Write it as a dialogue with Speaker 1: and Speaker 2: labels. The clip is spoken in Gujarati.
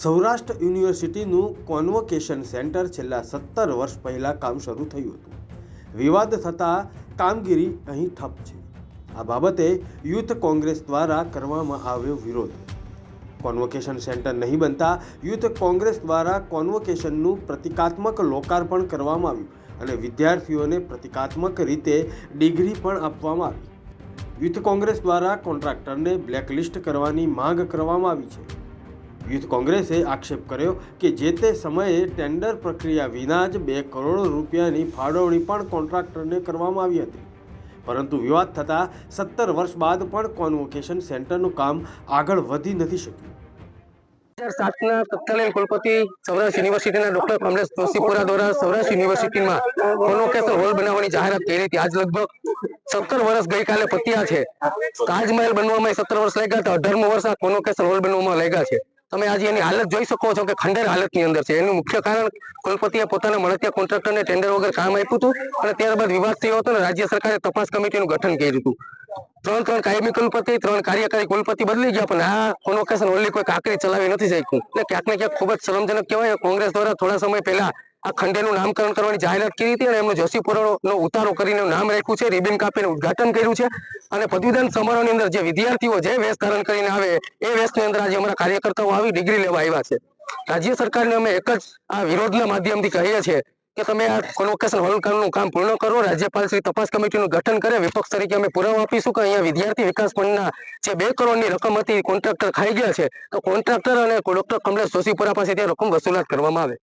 Speaker 1: સૌરાષ્ટ્ર યુનિવર્સિટીનું કોન્વોકેશન સેન્ટર છેલ્લા સત્તર વર્ષ પહેલાં કામ શરૂ થયું હતું. વિવાદ થતાં કામગીરી અહીં ઠપ છે. આ બાબતે યુથ કોંગ્રેસ દ્વારા કરવામાં આવ્યો વિરોધ. કોન્વોકેશન સેન્ટર નહીં બનતા યુથ કોંગ્રેસ દ્વારા કોન્વોકેશનનું પ્રતિકાત્મક લોકાર્પણ કરવામાં આવ્યું અને વિદ્યાર્થીઓને પ્રતિકાત્મક રીતે ડિગ્રી પણ આપવામાં આવી. યુથ કોંગ્રેસ દ્વારા કોન્ટ્રાક્ટરને બ્લેકલિસ્ટ કરવાની માંગ કરવામાં આવી છે. યુથ કોંગ્રેસે આક્ષેપ કર્યો કે જે તે સમયે ટેન્ડર પ્રક્રિયા વિના જ બે કરોડ રૂપિયાની ફાળવણી પણ કોન્ટ્રાક્ટરને કરવામાં આવી હતી. પરંતુ વિવાદ થતાં સત્તર વર્ષ બાદ પણ કોન્વોકેશન સેન્ટરનું કામ આગળ વધી નથી શક્યું.
Speaker 2: સાતના તત્કાલીન કુલપતિ સૌરાષ્ટ્ર યુનિવર્સિટીના ડોક્ટર કમલેશ જોશીપુરા દ્વારા સૌરાષ્ટ્ર યુનિવર્સિટીમાં કોન્વોકેશન હોલ બનાવવાની જાહેરાત કરી હતી. આજ લગભગ સત્તર વર્ષ ગઈકાલે પત્યા છે. તાજમહેલ બનવામાં સત્તર વર્ષ લાગ્યા હતા. અઢારમું વર્ષ આ કોન્વોકેશન હોલ બનવામાં લાગ્યા છે. તમે આજે એની હાલત જોઈ શકો છો કે ખંડેર હાલતની અંદર છે. એનું મુખ્ય કારણ કુલપતિએ પોતાના મળતિયા કોન્ટ્રાક્ટરને ટેન્ડર વગર કામ આપ્યું હતું અને ત્યારબાદ વિવાદ થયો હતો અને રાજ્ય સરકારે તપાસ કમિટીનું ગઠન કર્યું હતું. ત્રણ ત્રણ કાયમી કુલપતિ, ત્રણ કાર્યકારી કુલપતિ બદલી ગયા, પણ આ કોન્વોકેશન ઓનલી કોઈ કાંકરી ચલાવી નથી શક્યું. એટલે ક્યાંક ને ક્યાંક ખૂબ જ શરમજનક કહેવાય, કોંગ્રેસ દ્વારા થોડા સમય પહેલા આ ખંડેનું નામકરણ કરવાની જાહેરાત કરી હતી અને એમનો જોશીપુરાનો ઉતારો કરીને નામ રાખ્યું છે. રિબિન કાપીને ઉદઘાટન કર્યું છે. અને પદવીદાન સમારોહની અંદર જે વિદ્યાર્થીઓ જે વેશ ધારણ કરીને આવે, એ વેશની અંદર આજે અમારા કાર્યકર્તાઓ આવી ડિગ્રી લેવા આવ્યા છે. રાજ્ય સરકારને અમે એક જ આ વિરોધના માધ્યમથી કહીએ છીએ કે તમે આ કોન્વોકેશન હોલનું કામ પૂર્ણ કરો. રાજ્યપાલ શ્રી તપાસ કમિટીનું ગઠન કરે. વિપક્ષ તરીકે અમે પુરાવો આપીશું કે અહીંયા વિદ્યાર્થી વિકાસ ફંડના જે બે કરોડની રકમ હતી કોન્ટ્રાક્ટર ખાઈ ગયા છે. તો કોન્ટ્રાક્ટર અને ડોક્ટર કમલેશ જોશીપુરા પાસે તે રકમ વસૂલાત કરવામાં આવે.